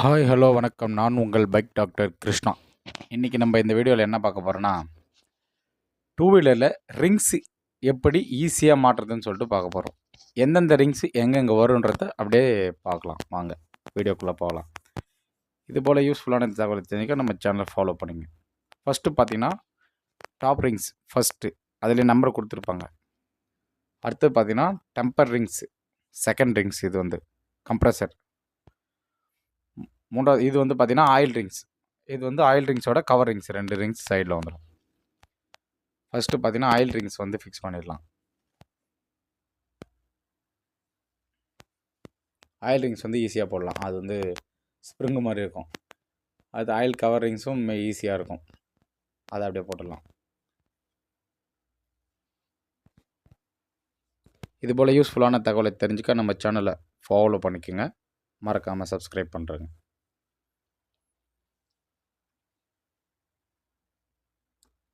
Hi hello வணக்கம். நான் உங்கள் பைக் டாக்டர் கிருஷ்ணா. இன்றைக்கி நம்ம இந்த வீடியோவில் என்ன பார்க்க போகிறோன்னா டூ வீலரில் ரிங்ஸ் எப்படி ஈஸியாக மாட்டுறதுன்னு சொல்லிட்டு பார்க்க போகிறோம் எந்தெந்த ரிங்ஸ் எங்கெங்கே வருன்றத அப்படியே பார்க்கலாம். வாங்க வீடியோக்குள்ளே போகலாம். இது போல் யூஸ்ஃபுல்லான தகவல் தெரிஞ்சுக்க நம்ம சேனலை ஃபாலோ பண்ணுங்க. ஃபஸ்ட்டு பார்த்தீங்கன்னா டாப் ரிங்ஸ் ஃபஸ்ட்டு அதில் நம்பர் கொடுத்துருப்பாங்க. அடுத்து பார்த்தீங்கன்னா டெம்பர் ரிங்ஸ் செகண்ட் ரிங்ஸ் இது வந்து கம்ப்ரஸர் மூன்றாவது இது வந்து பார்த்தீங்கன்னா ஆயில் ரிங்ஸ் இது வந்து ஆயில் ரிங்ஸோட கவர் ரிங்ஸ் ரெண்டு ரிங்ஸ் சைடில் வந்துடும் ஃபஸ்ட்டு பார்த்தீங்கன்னா ஆயில் ரிங்ஸ் வந்து ஃபிக்ஸ் பண்ணிடலாம். ஆயில் ரிங்ஸ் வந்து ஈஸியாக போடலாம். அது வந்து ஸ்ப்ரிங்கு மாதிரி இருக்கும். அது ஆயில் கவர் ரிங்ஸும் ஈஸியாக இருக்கும். அதை அப்படியே போட்டுடலாம். இது போல் யூஸ்ஃபுல்லான தகவலை தெரிஞ்சுக்க நம்ம சேனலை ஃபாலோ பண்ணிக்கோங்க. மறக்காமல் சப்ஸ்கிரைப் பண்ணுறேங்க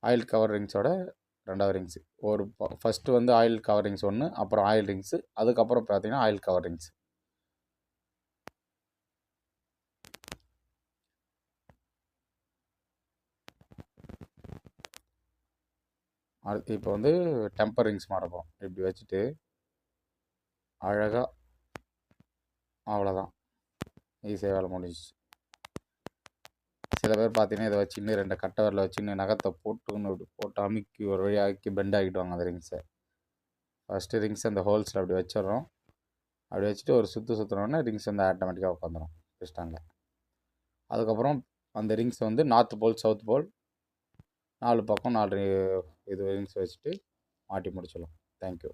ஆயில் கவர் ரிங்ஸோட ரெண்டாவது ரிங்ஸு ஒரு ஃபஸ்ட்டு வந்து ஆயில் கவர் ரிங்ஸ் ஒன்று அப்புறம் ஆயில் ரிங்ஸு அதுக்கப்புறம் பார்த்தீங்கன்னா ஆயில் கவர் ரிங்ஸ் அடுத்து இப்போ வந்து டெம்பர் ரிங்ஸ் மாறப்போம். இப்படி வச்சுட்டு அழகாக அவ்வளோதான் ஈஸியாக வேலை முடிஞ்சிச்சு. சில பேர் பார்த்தீங்கன்னா இதை வச்சுன்னு ரெண்டு கட்டவரில் வச்சுன்னு வச்சு நகத்தை போட்டுன்னு போட்டு அமுக்கி ஒரு வழி ஆக்கி பெண்ட் ஆகிடுவாங்க அந்த ரிங்ஸை ஃபஸ்ட்டு ரிங்ஸ் அந்த ஹோல்ஸில் அப்படி வச்சிடறோம். அப்படி வச்சுட்டு ஒரு சுற்று சுற்றுனோடனே ரிங்ஸ் வந்து ஆட்டோமேட்டிக்காக உட்காந்துரும். பிஸ்டானில் அதுக்கப்புறம் அந்த ரிங்ஸ் வந்து நார்த் போல் சவுத் போல் நாலு பக்கம் நாலு இது ரிங்ஸ் வச்சுட்டு மாட்டி முடிச்சிடலாம். தேங்க்யூ